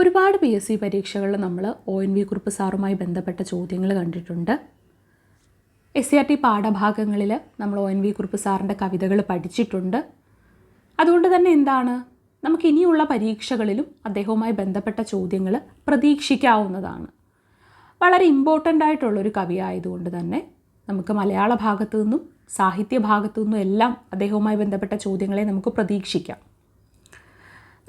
ഒരുപാട് P S C പരീക്ഷകളിൽ നമ്മൾ ഒ എൻ വി കുറിപ്പ് സാറുമായി ബന്ധപ്പെട്ട ചോദ്യങ്ങൾ കണ്ടിട്ടുണ്ട്. എസ് സി ആർ ടി പാഠഭാഗങ്ങളിൽ നമ്മൾ ഒ എൻ വി കുറിപ്പ് സാറിന്റെ കവിതകൾ പഠിച്ചിട്ടുണ്ട്. അതുകൊണ്ട് തന്നെ എന്താണ്? നമുക്ക് ഇനിയുള്ള പരീക്ഷകളിലും അദ്ദേഹവുമായി ബന്ധപ്പെട്ട ചോദ്യങ്ങൾ പ്രതീക്ഷിക്കാവുന്നതാണ്. വളരെ ഇമ്പോർട്ടന്റ് ആയിട്ടുള്ളൊരു കവി ആയതുകൊണ്ട് തന്നെ നമുക്ക് മലയാള ഭാഗത്തു നിന്നും സാഹിത്യ ഭാഗത്തു നിന്നും എല്ലാം അദ്ദേഹവുമായി ബന്ധപ്പെട്ട ചോദ്യങ്ങളെ നമുക്ക് പ്രതീക്ഷിക്കാം.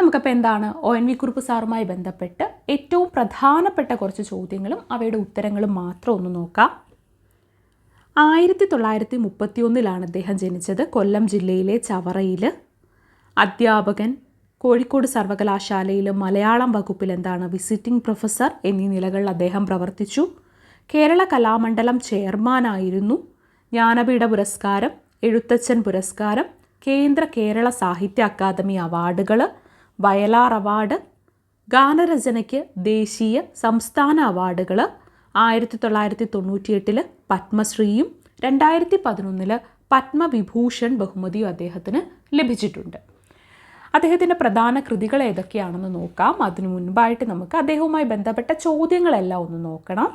നമുക്കപ്പോൾ എന്താണ് ഒ എൻ വി കുറുപ്പ് സാറുമായി ബന്ധപ്പെട്ട് ഏറ്റവും പ്രധാനപ്പെട്ട കുറച്ച് ചോദ്യങ്ങളും അവയുടെ ഉത്തരങ്ങളും മാത്രം ഒന്ന് നോക്കാം. ആയിരത്തി തൊള്ളായിരത്തി മുപ്പത്തി ഒന്നിലാണ് അദ്ദേഹം ജനിച്ചത് കൊല്ലം ജില്ലയിലെ ചവറയിൽ അധ്യാപകൻ കോഴിക്കോട് സർവകലാശാലയിൽ മലയാളം വകുപ്പിൽ എന്താണ് വിസിറ്റിംഗ് പ്രൊഫസർ എന്നീ നിലകളിൽ അദ്ദേഹം പ്രവർത്തിച്ചു. കേരള കലാമണ്ഡലം ചെയർമാനായിരുന്നു ജ്ഞാനപീഠ പുരസ്കാരം എഴുത്തച്ഛൻ പുരസ്കാരം കേന്ദ്ര കേരള സാഹിത്യ അക്കാദമി അവാർഡുകൾ വയലാർ അവാർഡ് ഗാനരചനയ്ക്ക് ദേശീയ സംസ്ഥാന അവാർഡുകൾ ആയിരത്തി തൊള്ളായിരത്തി തൊണ്ണൂറ്റിയെട്ടിൽ പത്മശ്രീയും രണ്ടായിരത്തി പതിനൊന്നിൽ പത്മവിഭൂഷൺ ബഹുമതിയും അദ്ദേഹത്തിന് ലഭിച്ചിട്ടുണ്ട്. അദ്ദേഹത്തിന്റെ പ്രധാന കൃതികൾ ഏതൊക്കെയാണെന്ന് നോക്കാം. അതിനു മുൻപായിട്ട് നമുക്ക് അദ്ദേഹവുമായി ബന്ധപ്പെട്ട ചോദ്യങ്ങളെല്ലാം ഒന്ന് നോക്കണം.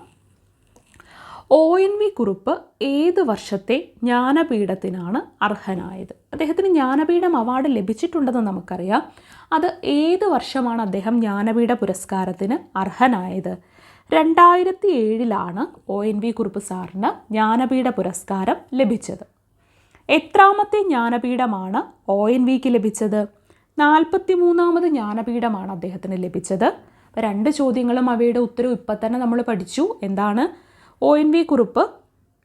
ഒ എൻ വി കുറുപ്പ് ഏത് വർഷത്തെ ജ്ഞാനപീഠത്തിനാണ് അർഹനായത്? അദ്ദേഹത്തിന് ജ്ഞാനപീഠം അവാർഡ് ലഭിച്ചിട്ടുണ്ടെന്ന് നമുക്കറിയാം. അത് ഏത് വർഷമാണ് അദ്ദേഹം ജ്ഞാനപീഠ പുരസ്കാരത്തിന് അർഹനായത്? രണ്ടായിരത്തി ഏഴിലാണ് ഒ എൻ വി കുറുപ്പ് സാറിന് ജ്ഞാനപീഠ പുരസ്കാരം ലഭിച്ചത്. എത്രാമത്തെ ജ്ഞാനപീഠമാണ് ഒ എൻ വിക്ക് ലഭിച്ചത്? നാൽപ്പത്തി മൂന്നാമത് ജ്ഞാനപീഠമാണ് അദ്ദേഹത്തിന് ലഭിച്ചത്. രണ്ട് ചോദ്യങ്ങളും അവയുടെ ഉത്തരവ് ഇപ്പം തന്നെ നമ്മൾ പഠിച്ചു. എന്താണ്? ഒ എൻ വി കുറുപ്പ്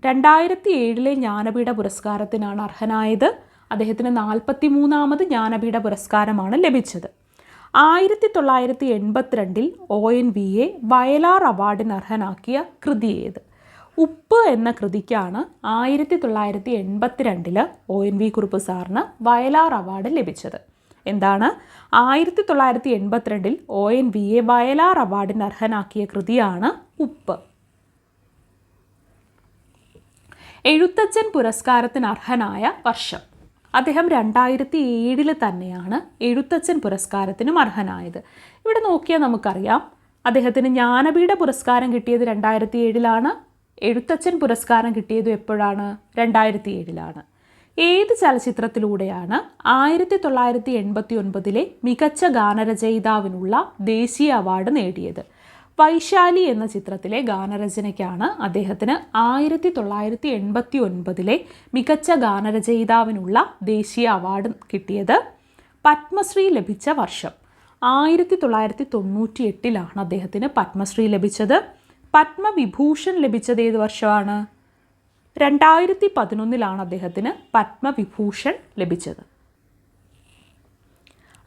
രണ്ടായിരത്തി ഏഴിലെ ജ്ഞാനപീഠ പുരസ്കാരത്തിനാണ് അർഹനായത്. അദ്ദേഹത്തിന് നാൽപ്പത്തി മൂന്നാമത് ജ്ഞാനപീഠ പുരസ്കാരമാണ് ലഭിച്ചത്. ആയിരത്തി തൊള്ളായിരത്തി എൺപത്തിരണ്ടിൽ ഒ എൻ വിയെ വയലാർ അവാർഡിന് അർഹനാക്കിയ കൃതി ഏത് ഉപ്പ് എന്ന കൃതിക്കാണ് ആയിരത്തി തൊള്ളായിരത്തി എൺപത്തിരണ്ടിൽ ഒ എൻ വി കുറുപ്പ് സാറിന് വയലാർ അവാർഡ് ലഭിച്ചത്. എന്താണ്? ആയിരത്തി തൊള്ളായിരത്തി എൺപത്തിരണ്ടിൽ ഒ എൻ വിയെ വയലാർ അവാർഡിന് അർഹനാക്കിയ കൃതിയാണ് ഉപ്പ്. എഴുത്തച്ഛൻ പുരസ്കാരത്തിന് അർഹനായ വർഷം. അദ്ദേഹം രണ്ടായിരത്തി ഏഴിൽ തന്നെയാണ് എഴുത്തച്ഛൻ പുരസ്കാരത്തിനും അർഹനായത്. ഇവിടെ നോക്കിയാൽ നമുക്കറിയാം അദ്ദേഹത്തിന് ജ്ഞാനപീഠ പുരസ്കാരം കിട്ടിയത് രണ്ടായിരത്തി ഏഴിലാണ് എഴുത്തച്ഛൻ പുരസ്കാരം കിട്ടിയത് എപ്പോഴാണ്? രണ്ടായിരത്തി ഏഴിലാണ് ഏത് ചലച്ചിത്രത്തിലൂടെയാണ് ആയിരത്തി തൊള്ളായിരത്തി എൺപത്തി ഒൻപതിലെ മികച്ച ഗാനരചയിതാവിനുള്ള ദേശീയ അവാർഡ് നേടിയത്? വൈശാലി എന്ന ചിത്രത്തിലെ ഗാനരചനയ്ക്കാണ് അദ്ദേഹത്തിന് ആയിരത്തി തൊള്ളായിരത്തി എൺപത്തി ഒൻപതിലെ മികച്ച ഗാനരചയിതാവിനുള്ള ദേശീയ അവാർഡ് കിട്ടിയത് പത്മശ്രീ ലഭിച്ച വർഷം. ആയിരത്തി തൊള്ളായിരത്തി തൊണ്ണൂറ്റി എട്ടിലാണ് അദ്ദേഹത്തിന് പത്മശ്രീ ലഭിച്ചത്. പത്മവിഭൂഷൺ ലഭിച്ചത് ഏത് വർഷമാണ്? രണ്ടായിരത്തി പതിനൊന്നിലാണ് അദ്ദേഹത്തിന് പത്മവിഭൂഷൺ ലഭിച്ചത്.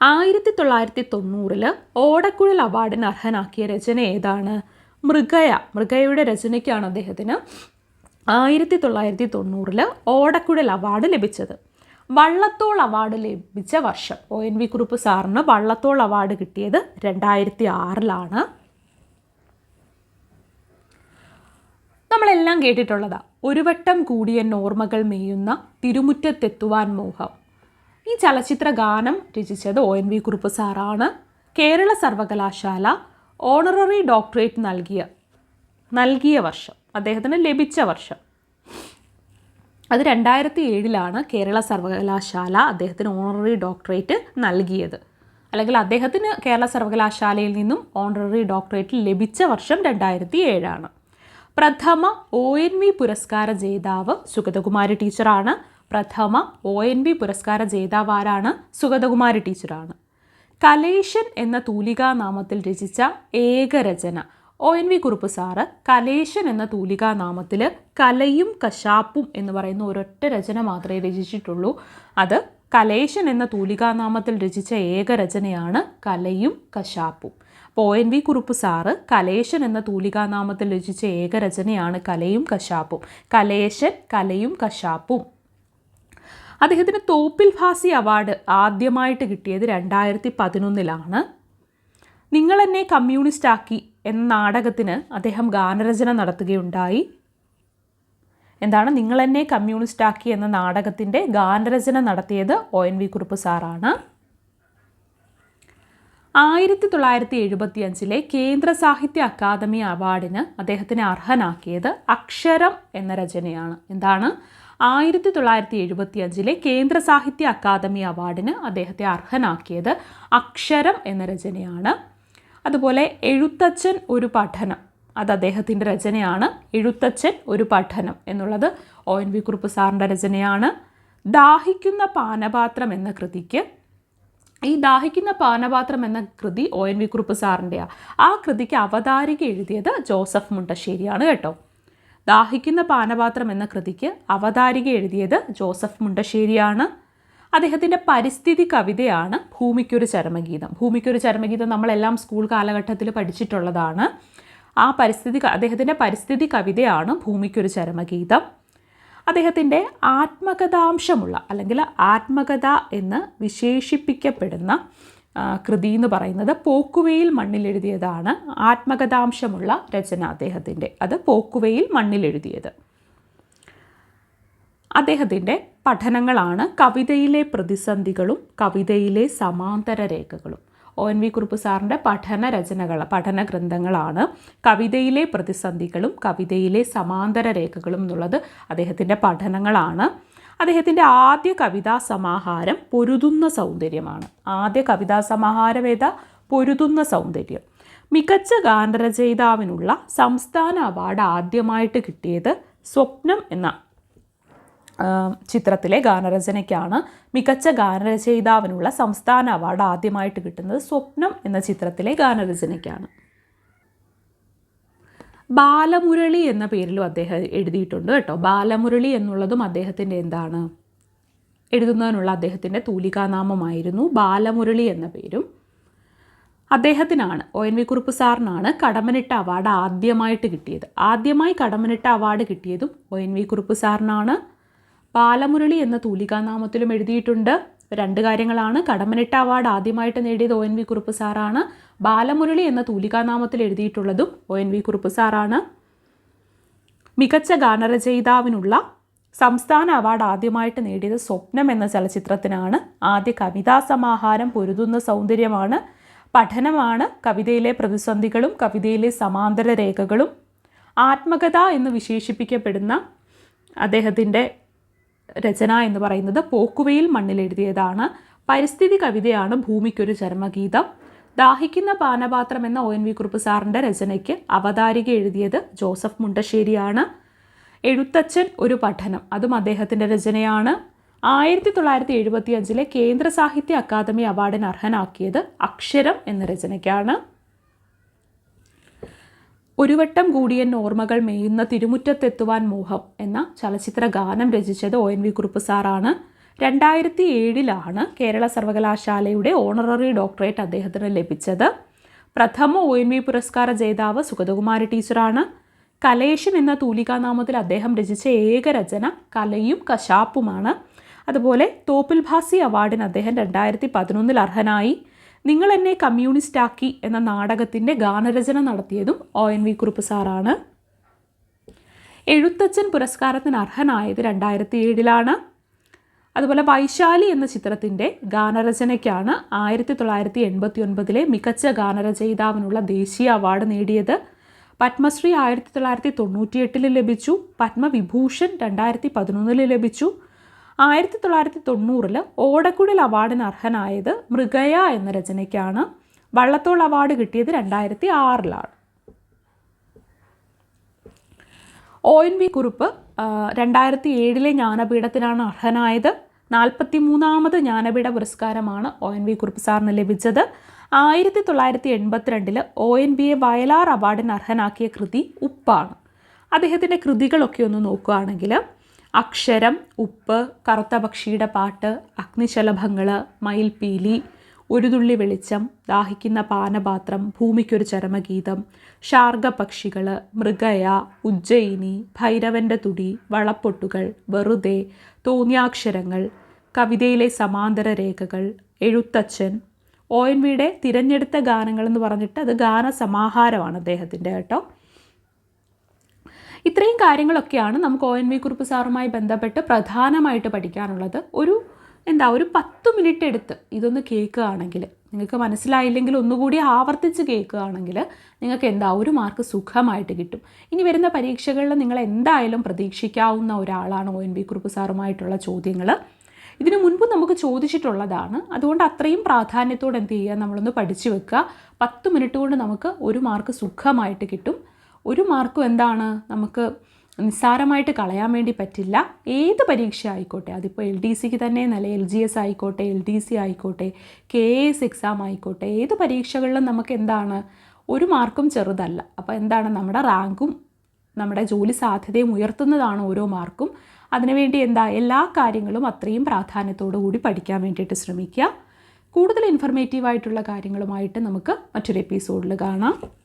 ആയിരത്തി തൊള്ളായിരത്തി തൊണ്ണൂറിൽ ഓടക്കുഴൽ അവാർഡിന് അർഹനാക്കിയ രചന ഏതാണ്? മൃഗയ. മൃഗയുടെ രചനയ്ക്കാണ് അദ്ദേഹത്തിന് ആയിരത്തി തൊള്ളായിരത്തി തൊണ്ണൂറിൽ ഓടക്കുഴൽ അവാർഡ് ലഭിച്ചത്. വള്ളത്തോൾ അവാർഡ് ലഭിച്ച വർഷം. ഒ എൻ വി കുറുപ്പ് സാറിന് വള്ളത്തോൾ അവാർഡ് കിട്ടിയത് രണ്ടായിരത്തി ആറിലാണ് നമ്മളെല്ലാം കേട്ടിട്ടുള്ളതാണ് ഒരു വട്ടം കൂടിയ നോർമകൾ മേയുന്ന തിരുമുറ്റത്തെത്തുവാൻ മോഹം. ഈ ചലച്ചിത്ര ഗാനം രചിച്ചത് ഒ എൻ വി കുറുപ്പ് സാറാണ്. കേരള സർവകലാശാല ഓണററി ഡോക്ടറേറ്റ് നൽകിയ നൽകിയ വർഷം അദ്ദേഹത്തിന് ലഭിച്ച വർഷം. അത് രണ്ടായിരത്തി ഏഴിലാണ് കേരള സർവകലാശാല അദ്ദേഹത്തിന് ഓണററി ഡോക്ടറേറ്റ് നൽകിയത്. അല്ലെങ്കിൽ അദ്ദേഹത്തിന് കേരള സർവകലാശാലയിൽ നിന്നും ഓണററി ഡോക്ടറേറ്റ് ലഭിച്ച വർഷം രണ്ടായിരത്തി ഏഴാണ് പ്രഥമ ഒ എൻ വി പുരസ്കാര ജേതാവ് സുഗതകുമാരി ടീച്ചറാണ്. പ്രഥമ ഒ എൻ വി പുരസ്കാര ജേതാവാരാണ് സുഗതകുമാരി ടീച്ചറാണ്. കലേശൻ എന്ന തൂലികാ നാമത്തിൽ രചിച്ച ഏകരചന O N V Kurup sir Kaleshan എന്ന തൂലികാ നാമത്തിൽ കലയും കശാപ്പും എന്ന് പറയുന്ന ഒരൊറ്റ രചന മാത്രമേ രചിച്ചിട്ടുള്ളൂ. അത് കലേശൻ എന്ന തൂലികാനാമത്തിൽ രചിച്ച ഏകരചനയാണ് കലയും കശാപ്പും. അപ്പോൾ O N V Kurup sir Kaleshan എന്ന തൂലികാനാമത്തിൽ രചിച്ച ഏകരചനയാണ് കലയും കശാപ്പും. കലേശൻ കലയും കശാപ്പും. അദ്ദേഹത്തിന് തോപ്പിൽ ഭാസി അവാർഡ് ആദ്യമായിട്ട് കിട്ടിയത് രണ്ടായിരത്തി പതിനൊന്നിലാണ് നിങ്ങൾ എന്നെ കമ്മ്യൂണിസ്റ്റ് ആക്കി എന്ന നാടകത്തിന് അദ്ദേഹം ഗാനരചന നടത്തുകയുണ്ടായി. എന്താണ്? നിങ്ങൾ എന്നെ കമ്മ്യൂണിസ്റ്റ് ആക്കി എന്ന നാടകത്തിന്റെ ഗാനരചന നടത്തിയത് ഒ എൻ വി കുറുപ്പ് സാറാണ്. ആയിരത്തി തൊള്ളായിരത്തി എഴുപത്തി അഞ്ചിലെ കേന്ദ്ര സാഹിത്യ അക്കാദമി അവാർഡിന് അദ്ദേഹത്തിന് അർഹനാക്കിയത് അക്ഷരം എന്ന രചനയാണ്. എന്താണ്? ആയിരത്തി തൊള്ളായിരത്തി എഴുപത്തി അഞ്ചിലെ കേന്ദ്ര സാഹിത്യ അക്കാദമി അവാർഡിന് അദ്ദേഹത്തെ അർഹനാക്കിയത് അക്ഷരം എന്ന രചനയാണ്. അതുപോലെ എഴുത്തച്ഛൻ ഒരു പഠനം അത് അദ്ദേഹത്തിന്റെ രചനയാണ്. എഴുത്തച്ഛൻ ഒരു പഠനം എന്നുള്ളത് ഒ എൻ വി കുറുപ്പ് സാറിന്റെ രചനയാണ്. ദാഹിക്കുന്ന പാനപാത്രം എന്ന കൃതിക്ക് ഈ ദാഹിക്കുന്ന പാനപാത്രം എന്ന കൃതി ഒ എൻ വി കുറുപ്പ് സാറിന്റെയാണ് ആ കൃതിക്ക് അവതാരിക എഴുതിയത് ജോസഫ് മുണ്ടശ്ശേരിയാണ് കേട്ടോ. ദാഹിക്കുന്ന പാനപാത്രം എന്ന കൃതിക്ക് അവതാരിക എഴുതിയത് ജോസഫ് മുണ്ടശ്ശേരിയാണ്. അദ്ദേഹത്തിന്റെ പരിസ്ഥിതി കവിതയാണ് ഭൂമിക്കൊരു ചരമഗീതം. ഭൂമിക്കൊരു ചരമഗീതം നമ്മളെല്ലാം സ്കൂൾ കാലഘട്ടത്തിൽ പഠിച്ചിട്ടുള്ളതാണ്. ആ പരിസ്ഥിതി അദ്ദേഹത്തിന്റെ പരിസ്ഥിതി കവിതയാണ് ഭൂമിക്കൊരു ചരമഗീതം. അദ്ദേഹത്തിന്റെ ആത്മകഥാംശമുള്ള അല്ലെങ്കിൽ ആത്മകഥ എന്ന് വിശേഷിപ്പിക്കപ്പെടുന്ന കൃതി എന്ന് പറയുന്നത് പോക്കുവയിൽ മണ്ണിലെഴുതിയതാണ്. ആത്മകഥാംശമുള്ള രചന അദ്ദേഹത്തിന്റെ. അത് പോക്കുവയിൽ മണ്ണിലെഴുതിയത്. അദ്ദേഹത്തിന്റെ പഠനങ്ങളാണ് കവിതയിലെ പ്രതിസന്ധികളും കവിതയിലെ സമാന്തര രേഖകളും. ഒ എൻ വി കുറുപ്പ് സാറിന്റെ പഠന രചനകൾ പഠന ഗ്രന്ഥങ്ങളാണ് കവിതയിലെ പ്രതിസന്ധികളും കവിതയിലെ സമാന്തര രേഖകളും എന്നുള്ളത് അദ്ദേഹത്തിന്റെ പഠനങ്ങളാണ്. അദ്ദേഹത്തിന്റെ ആദ്യ കവിതാ സമാഹാരം പൊരുതുന്ന സൗന്ദര്യമാണ്. ആദ്യ കവിതാ സമാഹാരം ഏതാ? പൊരുതുന്ന സൗന്ദര്യം. മികച്ച ഗാനരചയിതാവിനുള്ള സംസ്ഥാന അവാർഡ് ആദ്യമായിട്ട് കിട്ടിയത് സ്വപ്നം എന്ന ചിത്രത്തിലെ ഗാനരചനയ്ക്കാണ്. മികച്ച ഗാനരചയിതാവിനുള്ള സംസ്ഥാന അവാർഡ് ആദ്യമായിട്ട് കിട്ടുന്നത് സ്വപ്നം എന്ന ചിത്രത്തിലെ ഗാനരചനയ്ക്കാണ്. ബാലമുരളി എന്ന പേരിലും അദ്ദേഹം എഴുതിയിട്ടുണ്ട് കേട്ടോ. ബാലമുരളി എന്നുള്ളതും അദ്ദേഹത്തിന്റെ എന്താണ്? എഴുതുന്നതിനുള്ള അദ്ദേഹത്തിന്റെ തൂലികാനാമമായിരുന്നു ബാലമുരളി എന്ന പേരും. അദ്ദേഹത്തിനാണ് ഒ. എൻ. വി. കുറുപ്പ് സാറിനാണ് കടമനിട്ട അവാർഡ് ആദ്യമായിട്ട് കിട്ടിയത്. ആദ്യമായി കടമനിട്ട അവാർഡ് കിട്ടിയതും ഒ. എൻ. വി. കുറുപ്പ് സാറിനാണ്. ബാലമുരളി എന്ന തൂലികാനാമത്തിലും എഴുതിയിട്ടുണ്ട്. രണ്ട് കാര്യങ്ങളാണ്. കടമനിട്ട അവാർഡ് ആദ്യമായിട്ട് നേടിയത് ഒ. എൻ. വി. കുറുപ്പ് സാറാണ് ബാലമുരളി എന്ന തൂലികാനാമത്തിൽ എഴുതിയിട്ടുള്ളതും ഒ. എൻ. വി. കുറുപ്പ് സാറാണ് മികച്ച ഗാനരചയിതാവിനുള്ള സംസ്ഥാന അവാർഡ് ആദ്യമായിട്ട് നേടിയത് സ്വപ്നം എന്ന ചലച്ചിത്രത്തിനാണ്. ആദ്യ കവിതാ സമാഹാരം പൊരുതുന്ന സൗന്ദര്യമാണ്. പഠനമാണ് കവിതയിലെ പ്രതിസന്ധികളും കവിതയിലെ സമാന്തര രേഖകളും. ആത്മകഥ എന്ന് വിശേഷിപ്പിക്കപ്പെടുന്ന അദ്ദേഹത്തിന്റെ രചന എന്ന് പറയുന്നത് പോക്കുവയിൽ മണ്ണിലെഴുതിയതാണ്. പരിസ്ഥിതി കവിതയാണ് ഭൂമിക്കൊരു ചരമഗീതം. ദാഹിക്കുന്ന പാനപാത്രം എന്ന ഒ എൻ വി കുറുപ്പ് സാറിന്റെ രചനയ്ക്ക് അവതാരിക എഴുതിയത് ജോസഫ് മുണ്ടശ്ശേരിയാണ്. എഴുത്തച്ഛൻ ഒരു പഠനം അതും അദ്ദേഹത്തിന്റെ രചനയാണ്. ആയിരത്തി തൊള്ളായിരത്തി എഴുപത്തി അഞ്ചിലെ കേന്ദ്ര സാഹിത്യ അക്കാദമി അവാർഡിന് അർഹനാക്കിയത് അക്ഷരം എന്ന രചനയ്ക്കാണ്. ഒരു വട്ടം കൂടിയൻ ഓർമ്മകൾ മേയുന്ന തിരുമുറ്റത്തെത്തുവാൻ മോഹം എന്ന ചലച്ചിത്ര ഗാനം രചിച്ചത് ഒ എൻ വി കുറുപ്പ് സാറാണ്. രണ്ടായിരത്തി ഏഴിലാണ് കേരള സർവകലാശാലയുടെ ഓണററി ഡോക്ടറേറ്റ് അദ്ദേഹത്തിന് ലഭിച്ചത്. പ്രഥമ ഒ എൻ വി പുരസ്കാര ജേതാവ് സുഗതകുമാരി ടീച്ചറാണ്. കലേഷൻ എന്ന തൂലികാനാമത്തിൽ അദ്ദേഹം രചിച്ച ഏക രചന കലയും കശാപ്പുമാണ്. അതുപോലെ തോപ്പിൽ ഭാസി അവാർഡിന് അദ്ദേഹം രണ്ടായിരത്തി പതിനൊന്നിൽ അർഹനായി. നിങ്ങൾ എന്നെ കമ്മ്യൂണിസ്റ്റ് ആക്കി എന്ന നാടകത്തിന്റെ ഗാനരചന നടത്തിയതും ഒ എൻ വി കുറുപ്പ് സാറാണ്. എഴുത്തച്ഛൻ പുരസ്കാരത്തിന് അർഹനായത് രണ്ടായിരത്തി ഏഴിലാണ് അതുപോലെ വൈശാലി എന്ന ചിത്രത്തിന്റെ ഗാനരചനയ്ക്കാണ് ആയിരത്തി തൊള്ളായിരത്തി എൺപത്തി ഒൻപതിലെ മികച്ച ഗാനരചയിതാവിനുള്ള ദേശീയ അവാർഡ് നേടിയത്. പത്മശ്രീ ആയിരത്തി തൊള്ളായിരത്തി തൊണ്ണൂറ്റിയെട്ടിൽ ലഭിച്ചു. പത്മവിഭൂഷൺ രണ്ടായിരത്തി പതിനൊന്നിൽ ലഭിച്ചു. ആയിരത്തി തൊള്ളായിരത്തി തൊണ്ണൂറിൽ ഓടക്കുഴൽ അവാർഡിന് അർഹനായത് മൃഗയ എന്ന രചനയ്ക്കാണ് വള്ളത്തോൾ അവാർഡ് കിട്ടിയത് രണ്ടായിരത്തി ആറിലാണ് ഒ എൻ വി കുറുപ്പ് രണ്ടായിരത്തി ഏഴിലെ ജ്ഞാനപീഠത്തിനാണ് അർഹനായത്. നാൽപ്പത്തി മൂന്നാമത് ജ്ഞാനപീഠ പുരസ്കാരമാണ് ഒ എൻ വി കുറുപ്പ് സാറിന് ലഭിച്ചത്. ആയിരത്തി തൊള്ളായിരത്തി എൺപത്തിരണ്ടിൽ ഒ എൻ വിയെ വയലാർ അവാർഡിന് അർഹനാക്കിയ കൃതി ഉപ്പാണ്. അദ്ദേഹത്തിന്റെ കൃതികളൊക്കെ ഒന്ന് നോക്കുകയാണെങ്കിൽ അക്ഷരം ഉപ്പ് കറുത്ത പക്ഷിയുടെ പാട്ട് അഗ്നിശലഭങ്ങൾ മയിൽപീലി ഒരു തുള്ളി വെളിച്ചം ദാഹിക്കുന്ന പാനപാത്രം ഭൂമിക്കൊരു ചരമഗീതം ശാർഗപക്ഷികൾ മൃഗയ ഉജ്ജയിനി ഭൈരവന്റെ തുടി വളപ്പൊട്ടുകൾ വെറുതെ തോന്നിയാക്ഷരങ്ങൾ കവിതയിലെ സമാന്തര രേഖകൾ എഴുത്തച്ഛൻ. ഒ എൻ വിയുടെ തിരഞ്ഞെടുത്ത ഗാനങ്ങൾ എന്ന് പറഞ്ഞിട്ട് അത് ഗാനസമാഹാരമാണ് അദ്ദേഹത്തിന്റെ കേട്ടോ. ഇത്രയും കാര്യങ്ങളൊക്കെയാണ് നമുക്ക് ഒ എൻ വി കുറുപ്പ് സാറുമായി ബന്ധപ്പെട്ട് പ്രധാനമായിട്ട് പഠിക്കാനുള്ളത്. ഒരു എന്താ ഒരു പത്ത് മിനിറ്റ് എടുത്ത് ഇതൊന്ന് കേൾക്കുകയാണെങ്കിൽ നിങ്ങൾക്ക് മനസ്സിലായില്ലെങ്കിൽ ഒന്നുകൂടി ആവർത്തിച്ച് കേൾക്കുകയാണെങ്കിൽ നിങ്ങൾക്ക് എന്താ ഒരു മാർക്ക് സുഖമായിട്ട് കിട്ടും. ഇനി വരുന്ന പരീക്ഷകളിൽ നിങ്ങൾ എന്തായാലും പ്രതീക്ഷിക്കാവുന്ന ഒരാളാണ് ഒ എൻ വി കുറുപ്പ് സാറുമായിട്ടുള്ള ചോദ്യങ്ങൾ. ഇതിനു മുൻപ് നമുക്ക് ചോദിച്ചിട്ടുള്ളതാണ്. അതുകൊണ്ട് അത്രയും പ്രാധാന്യത്തോടെ എന്ത് ചെയ്യുക നമ്മളൊന്ന് പഠിച്ചു വെക്കുക. പത്ത് മിനിറ്റ് കൊണ്ട് നമുക്ക് ഒരു മാർക്ക് സുഖമായിട്ട് കിട്ടും. ഒരു മാർക്കും എന്താണ് നമുക്ക് നിസ്സാരമായിട്ട് കളയാൻ വേണ്ടി പറ്റില്ല. ഏത് പരീക്ഷ ആയിക്കോട്ടെ അതിപ്പോൾ എൽ ഡി സിക്ക് തന്നെ നല്ല എൽ ജി എസ് ആയിക്കോട്ടെ എൽ ഡി സി ആയിക്കോട്ടെ കെ എസ് എക്സാം ആയിക്കോട്ടെ ഏത് പരീക്ഷകളിലും നമുക്ക് എന്താണ് ഒരു മാർക്കും ചെറുതല്ല. അപ്പോൾ എന്താണ് നമ്മുടെ റാങ്കും നമ്മുടെ ജോലി സാധ്യതയും ഉയർത്തുന്നതാണ് ഓരോ മാർക്കും. അതിനുവേണ്ടി എന്താ എല്ലാ കാര്യങ്ങളും അത്രയും പ്രാധാന്യത്തോടു കൂടി പഠിക്കാൻ വേണ്ടിയിട്ട് ശ്രമിക്കുക. കൂടുതൽ ഇൻഫർമേറ്റീവായിട്ടുള്ള കാര്യങ്ങളുമായിട്ട് നമുക്ക് മറ്റൊരു എപ്പിസോഡിൽ കാണാം.